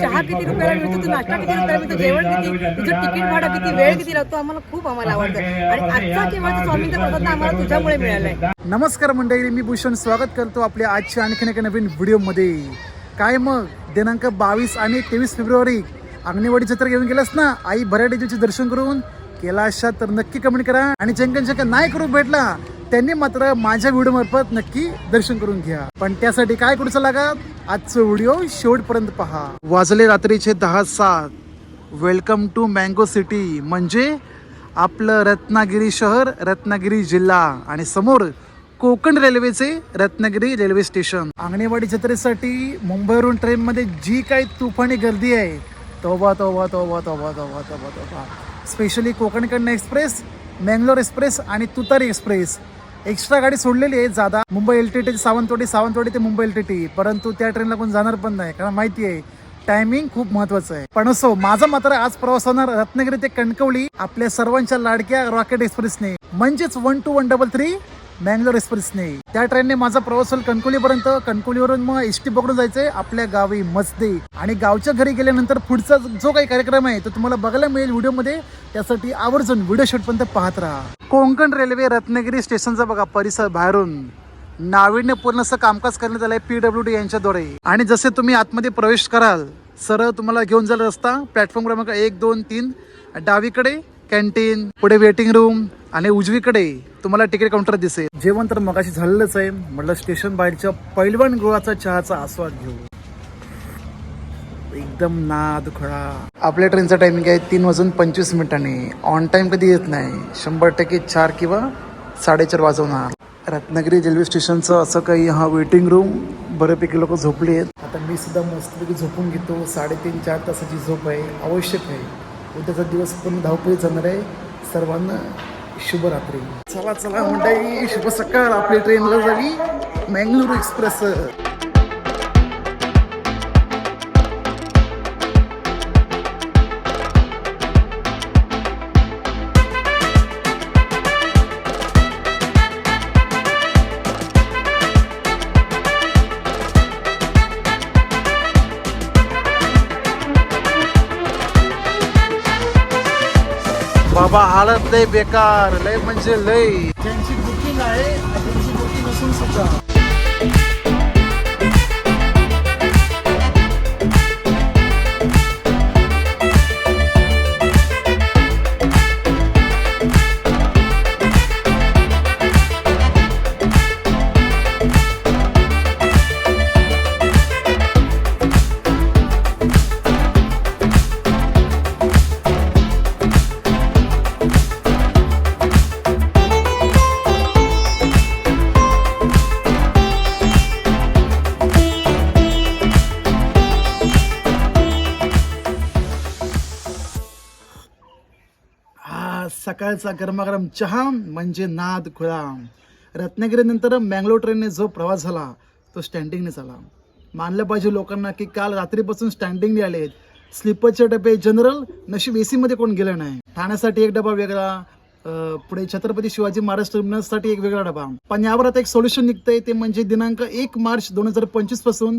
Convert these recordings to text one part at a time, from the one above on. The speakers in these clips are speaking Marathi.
चहा किती रुपयाला मिळतो? तू नाश्ता किती रुपयाला मिळतो? जेवण किती? तुझं तिकीट भाडं किती? वेळ किती लागतो? आम्हाला खूप आम्हाला आवडतं. आणि आजचा केव्हा स्वामींचा प्रसाद आम्हाला तुझ्यामुळे मिळालाय. नमस्कार मंडळी मी भूषण स्वागत करतो आपल्या आजच्या आणखीन एका नवीन व्हिडिओमध्ये. काय मग? दिनांक बावीस आणि तेवीस फेब्रुवारी. अंगणेवाडी जत्रा घेऊन गेलास ना? आई भराडेजीचे दर्शन करून केला अशा तर नक्की कमेंट करा. आणि जंकन ज्यांका नाही करू भेटला. त्यांनी मात्र माझ्या व्हिडिओ मार्फत नक्की दर्शन करून घ्या. पण त्यासाठी काय करूचं लागत आजचं व्हिडिओ शेवटपर्यंत पहा. वाजले रात्रीचे दहा सात. वेलकम टू मँगो सिटी म्हणजे आपलं रत्नागिरी शहर रत्नागिरी जिल्हा आणि समोर कोकण रेल्वेचे रत्नागिरी रेल्वे स्टेशन आंगणेवाडी जत्रेसाठी मुंबईवरून ट्रेनमध्ये जी काही तुफानी गर्दी आहे तोबा तोबा तोबा तोबा तोबा तोबा तोबा. स्पेशली कोकणकडनं एक्सप्रेस मँगलोर एक्सप्रेस आणि तुतारी एक्सप्रेस एक्स्ट्रा गाडी सोडलेली आहे जादा. Mumbai L T T Sawantwadi Sawantwadi ते मुंबई एल टी टी परंतु त्या ट्रेनला कोण जाणार पण नाही. कारण माहिती आहे टायमिंग खूप महत्वाचं आहे. पण असो माझा मात्र आज प्रवास होणार रत्नागिरी ते कणकवली आपल्या सर्वांच्या लाडक्या रॉकेट एक्सप्रेसने म्हणजेच one two one double three Mangalore एक्सप्रेसने. त्या ट्रेनने माझा प्रवास होईल कणकवलीपर्यंत कणकवलीवरून मग एस टी पकडून जायचंय आपल्या गावी मजदे आणि गावच्या घरी गेल्यानंतर पुढचा जो काही कार्यक्रम आहे तो तुम्हाला बघायला मिळेल व्हिडिओमध्ये. त्यासाठी आवर्जून व्हिडिओ शूटपर्यंत पाहत राहा. कोंकण रेल्वे रत्नागिरी स्टेशनचा बघा परिसर बाहेरून. नाविन्यपूर्ण असं कामकाज करण्यात आलंय पी डब्ल्यू डी यांच्याद्वारे. आणि जसे तुम्ही आतमध्ये प्रवेश कराल सरळ तुम्हाला घेऊन जाईल रस्ता. प्लॅटफॉर्म क्रमांक एक दोन तीन. डावीकडे कॅन्टीन पुढे वेटिंग रूम आणि उजवीकडे तुम्हाला तिकीट काउंटर दिसेल. जेवण तर मगाशी झालेलंच आहे. म्हटलं स्टेशन बाहेरच्या पैलवान गृहाचा चहाचा आस्वाद घेऊ. एकदम नाद खळा. आपल्या ट्रेनचा टायमिंग आहे तीन वाजून पंचवीस मिनिटांनी. ऑन टाइम कधी येत नाही. शंभर टक्के चार किंवा साडेचार वाजवणार. रत्नागिरी रेल्वे स्टेशनचं असं काही हा वेटिंग रूम बऱ्यापैकी लोक झोपले आहेत आता मी सुद्धा मस्तपैकी झोपून घेतो. साडेतीन चार तासाची झोप आहे. आवश्यक आहे. उद्याचा दिवस पूर्ण धावपळी जाणार आहे. सर्वांना शुभरात्री. चला चला मंडळी शुभ सकाळ. आपली ट्रेनला जावी. मँगळूर एक्सप्रेस बाबा हालत लय बेकार लय म्हणजे लय त्यांची बुकिंग आहे. सकाळचा गरमागरम चहा म्हणजे नाद खुळा रत्नागिरीनंतर मँगलोर ट्रेनने जो प्रवास झाला तो स्टँडिंगने झाला. मानलं पाहिजे लोकांना की काल रात्रीपासून स्टँडिंगने आले स्लीपरचे डबे जनरल नशीब ए मध्ये कोण गेलं नाही. ठाण्यासाठी एक डबा वेगळा पुढे छत्रपती शिवाजी महाराज टर्मिनससाठी एक वेगळा डबा. पण यावर आता एक सोल्युशन निघतंय ते म्हणजे दिनांक एक मार्च दोन हजार पंचवीसपासून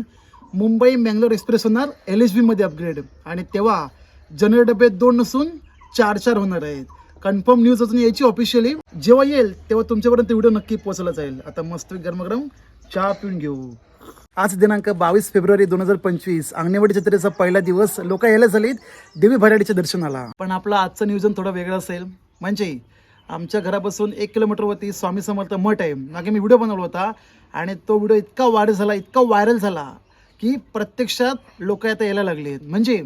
मुंबई मँगलोर एक्सप्रेस होणार एल एच मध्ये अपग्रेड आणि तेव्हा जनरल डबे दोन नसून चार चार होणार आहेत. कन्फर्म न्यूज अजून यायची ऑफिशियली. जेव्हा येईल तेव्हा तुमच्यापर्यंत व्हिडिओ नक्की पोहोचला जाईल. आता मस्त गरमगरम चहा पिऊन घेऊ. आज दिनांक बावीस फेब्रुवारी दोन हजार पंचवीस. अंगणेवाडी जत्रेचा पहिला दिवस. लोक यायला झालीत देवी भराडीच्या दर्शनाला. पण आपलं आजचं नियोजन थोडं वेगळं असेल. म्हणजे आमच्या घरापासून एक किलोमीटरवरती स्वामी समर्थ मठ आहे. मागे मी व्हिडिओ बनवला होता आणि तो व्हिडिओ इतका व्हायरल झाला इतका व्हायरल झाला की प्रत्यक्षात लोक आता यायला लागले म्हणजे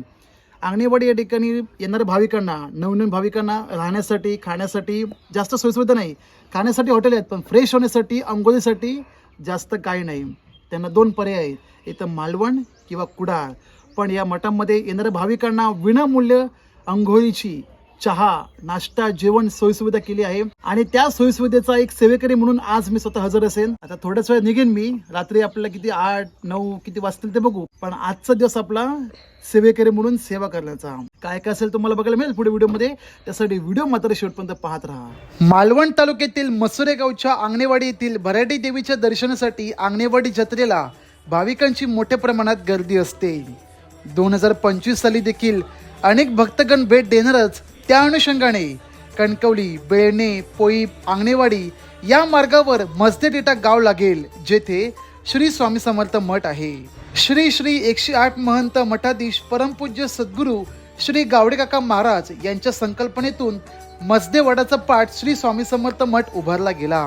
अंगणेवाडी या ठिकाणी येणाऱ्या भाविकांना नवनवीन भाविकांना राहण्यासाठी खाण्यासाठी जास्त सोयीसुविधा नाही. खाण्यासाठी हॉटेल आहेत पण फ्रेश होण्यासाठी आंघोळीसाठी जास्त काही नाही. त्यांना दोन पर्याय आहेत. इथं मालवण किंवा कुडाळ. पण या मठामध्ये येणाऱ्या भाविकांना विनामूल्य आंघोळीची चहा नाश्ता जेवण सोयीसुविधा केली आहे. आणि त्या सोयीसुविधेचा एक सेवेकरी म्हणून आज मी स्वतः हजर असेल आता थोड्याच वेळ निघेन मी. रात्री आपल्याला किती आठ नऊ किती वाजतील ते बघू. पण आजचा दिवस आपला सेवेकरी म्हणून सेवा करण्याचा. काय काय असेल तुम्हाला बघायला मिळेल पुढे व्हिडिओमध्ये. त्यासाठी व्हिडिओ मात्र शेवटपर्यंत पाहत राहा. मालवण तालुक्यातील मसुरे गावच्या आंगणेवाडी येथील भराटी देवीच्या दर्शनासाठी आंगणेवाडी जत्रेला भाविकांची मोठ्या प्रमाणात गर्दी असते. दोन हजार पंचवीस साली देखील अनेक भक्तगण भेट देणारच त्या अनुषंगाने कणकवली बेळणे पोईप आंगणेवाडी या मार्गावर मजदेडेटा गाव लागेल जेथे श्री स्वामी समर्थ मठ आहे. श्री श्री एकशे आठ महंत मठाधीश परमपूज्य सद्गुरू श्री गावडेकाका महाराज यांच्या संकल्पनेतून मजदेवाडाचा पाठ श्री स्वामी समर्थ मठ उभारला गेला.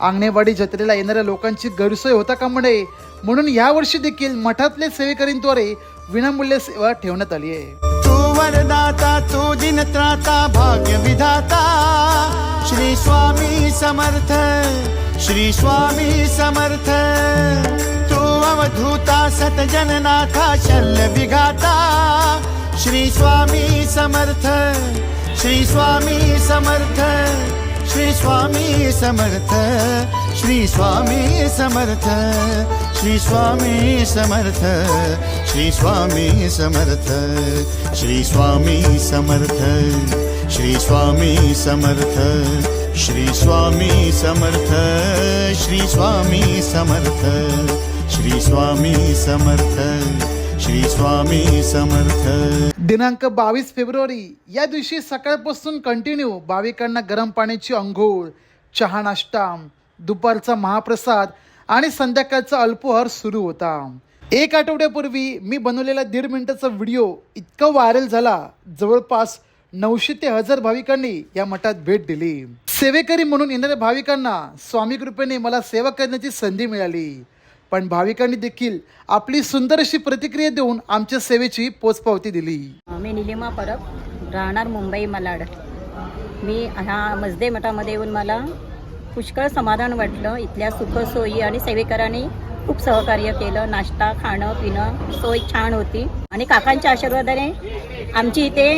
आंगणेवाडी जत्रेला येणाऱ्या लोकांची गैरसोय होता का म्हणे म्हणून यावर्षी देखील मठातले सेवेकरींद्वारे विनामूल्य सेवा ठेवण्यात आली आहे. वरदाता तू दिनत्राता भाग्य विधाता। श्री स्वामी समर्थ श्री स्वामी समर्थ। तू अवधूता सतजननाथा शल्य विघाता। श्री स्वामी समर्थ श्री स्वामी समर्थ श्री स्वामी समर्थ श्री स्वामी समर्थ। श्री स्वामी समर्थ श्री स्वामी समर्थ श्री स्वामी समर्थ श्री स्वामी समर्थ श्री स्वामी समर्थ श्री स्वामी समर्थ श्री स्वामी समर्थ श्री स्वामी समर्थ. दिनांक बावीस फेब्रुवारी या दिवशी सकाळपासून कंटिन्यू भाविकांना गरम पाण्याची अंघोळ चहा नाश्ता दुपारचा महाप्रसाद आणि संध्याकाळचा अल्पोहार सुरू होता. एक आठवड्यापूर्वी मी बनवलेला दीड मिनिटाचा व्हिडिओ इतका व्हायरल झाला जवळपास नऊशे ते हजार भाविकांनी या मठात भेट दिली. सेवेकरी म्हणून येणाऱ्या भाविकांना स्वामी कृपेने मला सेवा करण्याची संधी मिळाली. पण भाविकांनी देखील आपली सुंदर अशी प्रतिक्रिया देऊन आमच्या सेवेची पोचपावती दिली. मी निलिमा परब राहणार मुंबई मलाड. मी ह्या मजदे मठामध्ये येऊन मला पुष्कळ समाधान वाटलं. इथल्या सुखसोयी आणि सेवेकरांनी खूप सहकार्य केलं. नाश्ता खाणं पिणं सोय छान होती. आणि काकांच्या आशीर्वादाने आमची इथे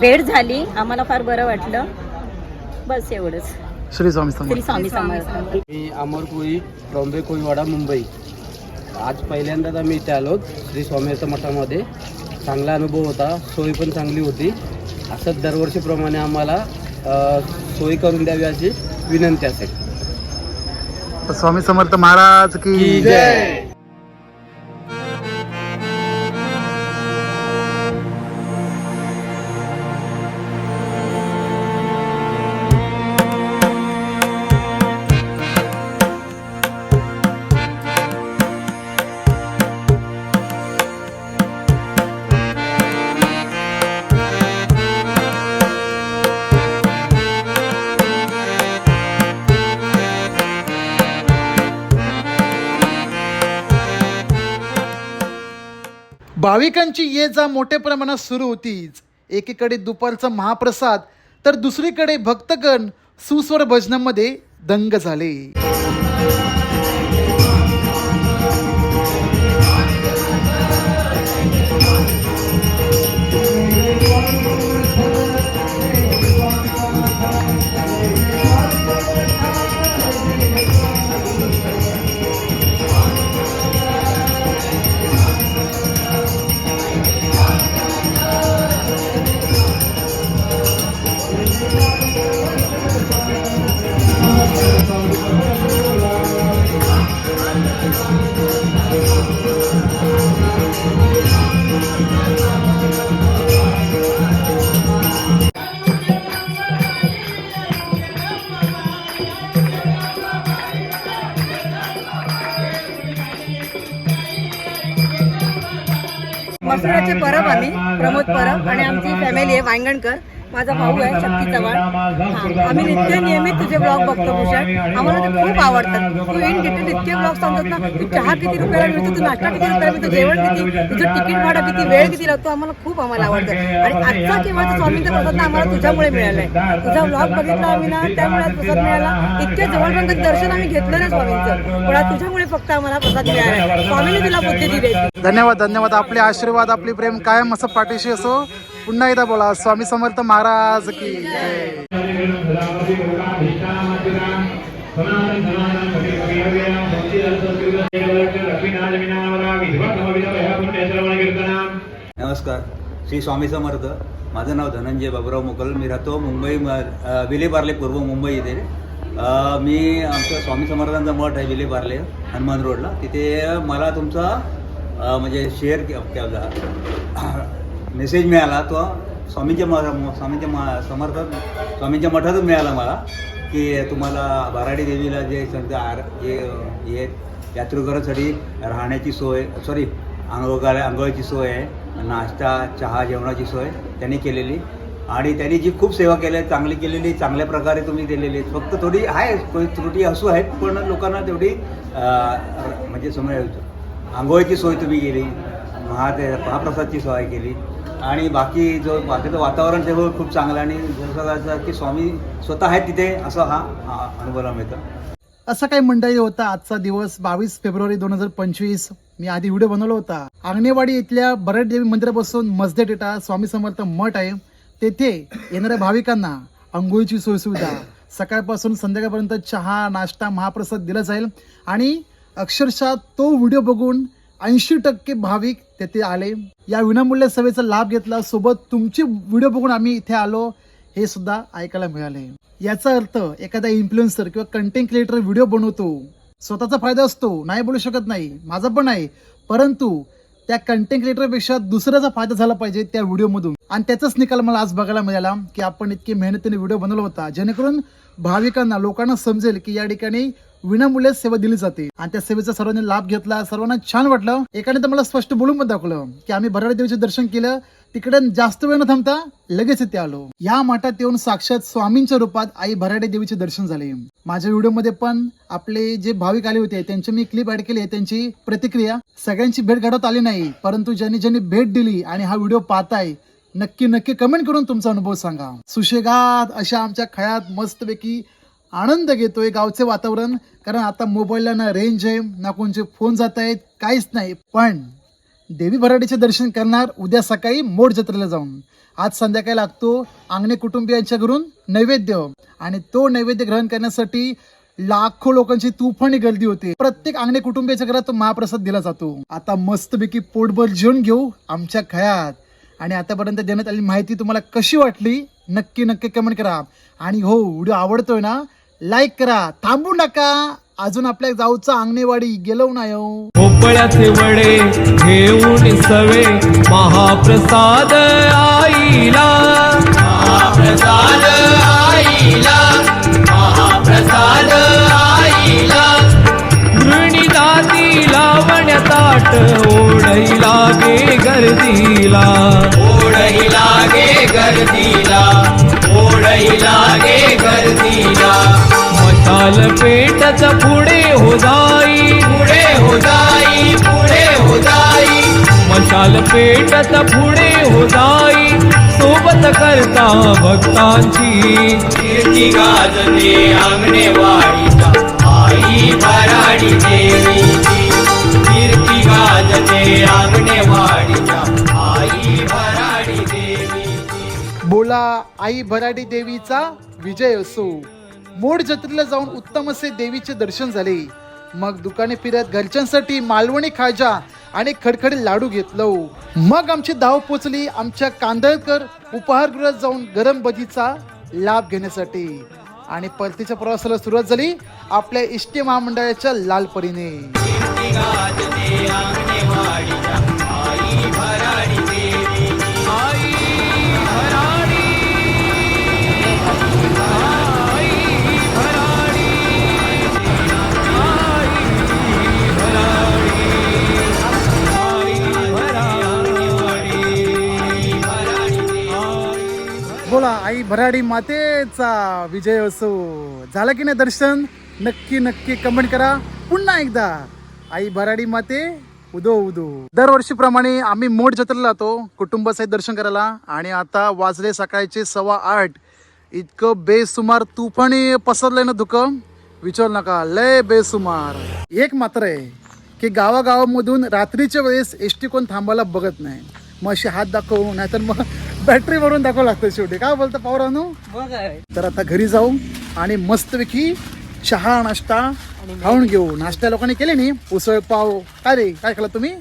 भेट झाली. आम्हाला फार बरं वाटलं. बस एवढंच. श्री स्वामी समर्थ. श्री स्वामी समर्थ. मी अमर कोळी बॉम्बे कोळीवाडा मुंबई. आज पहिल्यांदाच आम्ही इथे आलो श्री स्वामीच्या मठामध्ये चांगला अनुभव होता. सोय पण चांगली होती. असंच दरवर्षीप्रमाणे आम्हाला सोय करून द्यावी अशी विनंती असेल स्वामी समर्थ महाराज की भाविकांची ये जा मोठ्या प्रमाणात सुरू होतीच. एकीकडे दुपारचा महाप्रसाद तर दुसरीकडे भक्तगण सुस्वर भजनामध्ये दंग झाले. आहे वांगणकर माझा भाऊ आहे शक्ती चव्हाण. हा, आम्ही नित्य नियमित तुझे ब्लॉग बघतो भूषण. आम्हाला ते खूप आवडतात. तू इन डिटेल इतके ब्लॉग सांगतात ना तू चहा किती रुपयाला मिळतो तू नाश्ता किती रुपयाला मिळतो जेवण किती तुझं तिकीट भाडं किती वेळ किती लागतो आम्हाला खूप आम्हाला आवडतं. आणि आजचा केवळ स्वामींचा प्रसाद ना आम्हाला तुझ्यामुळे मिळालाय. तुझा ब्लॉग बघितला आम्ही ना त्यामुळे आज प्रसाद मिळाला. इतक्या जवळपर्यंत दर्शन आम्ही घेतलं नाही स्वामींचं. पण तुझ्यामुळे फक्त आम्हाला प्रसाद मिळाला स्वामीने तुला बुद्धी दिली. धन्यवाद धन्यवाद. आपले आशीर्वाद आपले प्रेम कायम असं पाठीशी असो. पुन्हा एकदा बोला स्वामी समर्थ महाराज की नमस्कार श्री स्वामी समर्थ. माझं नाव धनंजय बाबुराव मुकल. मी राहतो मुंबई विले पार्ले पूर्व मुंबई इथे. मी आमचं स्वामी समर्थांचा मठ आहे विलेपार्ले हनुमान रोडला. तिथे मला तुमचा म्हणजे शेअर के- झाला मेसेज मिळाला तो स्वामींच्या म स्वामींच्या म समर्थ स्वामींच्या मठातून मिळाला मला की तुम्हाला बाराडी देवीला जे समजा आर जे हे यात्रेकरांसाठी राहण्याची सोय सॉरी आंघोळ आंघोळीची सोय आहे नाश्ता चहा जेवणाची सोय त्यांनी केलेली. आणि त्यांनी जी खूप सेवा केली आहे चांगली केलेली चांगल्या प्रकारे तुम्ही दिलेली फक्त थोडी आहे त्रुटी असू आहेत पण लोकांना तेवढी म्हणजे समज आंघोळीची सोय तुम्ही केली महादे महाप्रसादची सोय केली. आणि बाकी जो बाकीचं वातावरण तेव्हा खूप चांगलं आणि जसं की स्वामी स्वतः आहेत तिथे असं हा हा मिळतं. असं काही मंडळी होता आजचा दिवस बावीस फेब्रुवारी दोन हजार पंचवीस. मी आधी व्हिडिओ बनवला होता. आंगणेवाडी इथल्या बरड देवी मंदिरापासून मसदे डेटा स्वामी समर्थ मठ आहे. तेथे येणाऱ्या भाविकांना अंघोळीची सोयसुविधा सकाळपासून संध्याकाळपर्यंत चहा नाश्ता महाप्रसाद दिला जाईल. आणि अक्षरशः तो व्हिडिओ बघून ऐंशी टक्के भाविक तेथे आले. या विनामूल्य सेवेचा लाभ घेतला. सोबत तुमची व्हिडिओ बघून आम्ही इथे आलो. हे सुद्धा ऐकायला मिळाले. याचा अर्थ एखादा इन्फ्लुएन्सर किंवा कंटेंट क्रिएटर व्हिडिओ बनवतो. स्वतःचा फायदा असतो. नाही बोलू शकत नाही. माझा पण आहे. परंतु त्या कंटेंट क्रिएटरपेक्षा दुसऱ्याचा फायदा झाला पाहिजे त्या व्हिडिओमधून आणि त्याचाच निकाल मला आज बघायला मिळाला की आपण इतकी मेहनतीने व्हिडिओ बनवला होता जेणेकरून भाविकांना लोकांना समजेल की या ठिकाणी विनामूल्य सेवा दिली जाते. आणि त्या सेवेचा सर्वांनी लाभ घेतला सर्वांना छान वाटलं. एकाने तर मला स्पष्ट बोलून पण दाखवलं की आम्ही भराडी देवीचे दर्शन केलं तिकडे जास्त वेळ न थांबता लगेच इथे आलो. या मठात येऊन साक्षात स्वामींच्या रूपात आई भराडे देवीचे दर्शन झाले. माझ्या व्हिडिओमध्ये पण आपले जे भाविक आले होते त्यांची मी क्लिप ऍड केली आहे त्यांची प्रतिक्रिया सगळ्यांची भेट घडवत आली नाही परंतु ज्यांनी ज्यांनी भेट दिली आणि हा व्हिडिओ पाहताय नक्की नक्की कमेंट करून तुमचा अनुभव सांगा. सुशेगात अशा आमच्या खळ्यात मस्तपैकी आनंद घेतोय गावचे वातावरण कारण आता मोबाईलला ना रेंज आहे ना कोणचे फोन जात आहेत काहीच नाही. पण देवी भराडीचे दर्शन करणार उद्या सकाळी मोड जत्रेला जाऊन. आज संध्याकाळी लागतो अंगणे कुटुंबियांच्या घरून नैवेद्य. आणि तो नैवेद्य ग्रहण करण्यासाठी लाखो लोकांची तुफानी गर्दी होते. प्रत्येक अंगणे कुटुंबियाच्या घरात तो महाप्रसाद दिला जातो. आता मस्तपैकी पोटभर जेवण घेऊ आमच्या खयात. आणि आतापर्यंत देण्यात आलेली माहिती तुम्हाला कशी वाटली नक्की नक्की कमेंट करा. आणि हो व्हिडिओ आवडतोय ना लाईक करा. थांबू नका. अजून आपल्या जाऊचा अंगणेवाडी गेलो नाही हो. भोपळ्याचे वडे घेऊन सवे महाप्रसाद आईला. महाप्रसाद आईला महाप्रसाद आईला. जाती लावण्या ताट ओढई लागे गर्दीला. ओढई लागे गर्दीला ओढई लागे गर्दीला. मशाल पेटच पुढे हो पेटच पुढे हो जाई. सोबत करता भक्तांची. कीर्ती गाजते अंगणेवाडीचा आई भराडी देवीची. कीर्ती गाजते अंगणेवाडीच्या आई भराडी देवीची. बोला आई भराडी देवीचा विजय असो. मोड जत्रेला जाऊन उत्तम असे देवीचे दर्शन झाले. मग दुकाने फिरत घरच्यांसाठी मालवणी खाजा आणि खडखडीत लाडू घेतलो. मग आमची धाव पोचली आमच्या कांदळकर उपहारगृहात जाऊन गरम भजीचा लाभ घेण्यासाठी. आणि परतीच्या प्रवासाला सुरुवात झाली आपल्या इष्टी महामंडळाच्या लालपरीने वराडी भराडी मातेचा विजय असो. झालं की नाही दर्शन? नक्की नक्की कमेंट करा. पुन्हा एकदा आई भराडी माते उदो उदो. दरवर्षीप्रमाणे आम्ही मोठ जत्रेला जातो कुटुंबासहित दर्शन करायला. आणि आता वाजले सकाळचे सव्वा आठ. इतकं बेसुमार तुफानी पसरलंय ना धुकं. विचारू नका लय बेसुमार. एक मात्र आहे की गावागावामधून रात्रीच्या वेळेस एस टी कोण थांबायला बघत नाही. मग असे हात दाखवून नाहीतर मग बॅटरी भरून दाखवावं लागतं शेवटी. काय बोलतं पावरानू तर आता घरी जाऊ आणि मस्तपैकी चहा नाश्ता खाऊन घेऊ. नाश्ता लोकांनी केले नी उसळ पाव. काय रे? काय केलं तुम्ही?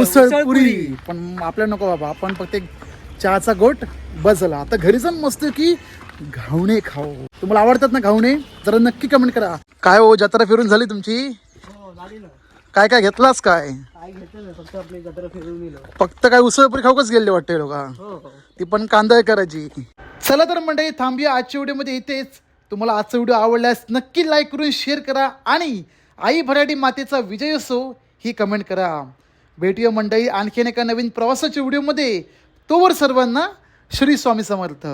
उसळ पुरी. पण आपल्या नको बाबा. आपण फक्त एक चहाचा गोट बस झाला आता घरी जाऊन मस्त की घावणे खाऊ. तुम्हाला आवडतात ना घावणे? जरा नक्की कमेंट करा. काय हो जत्रा फिरून झाली तुमची? काय काय घेतलास काय? फक्त काय उसळ पुरी खाऊकच गेले वाटते लोक. ती पण कांदा करायची चला तर मंडळी थांबूया आजच्या व्हिडिओमध्ये इथेच. तुम्हाला आजचा व्हिडिओ आवडल्यास नक्की लाईक करून शेअर करा आणि आई भराडी मातेचा विजय असो ही कमेंट करा. भेटूया मंडळी आणखीन एका नवीन प्रवासाच्या व्हिडिओमध्ये. तोवर सर्वांना श्री स्वामी समर्थ.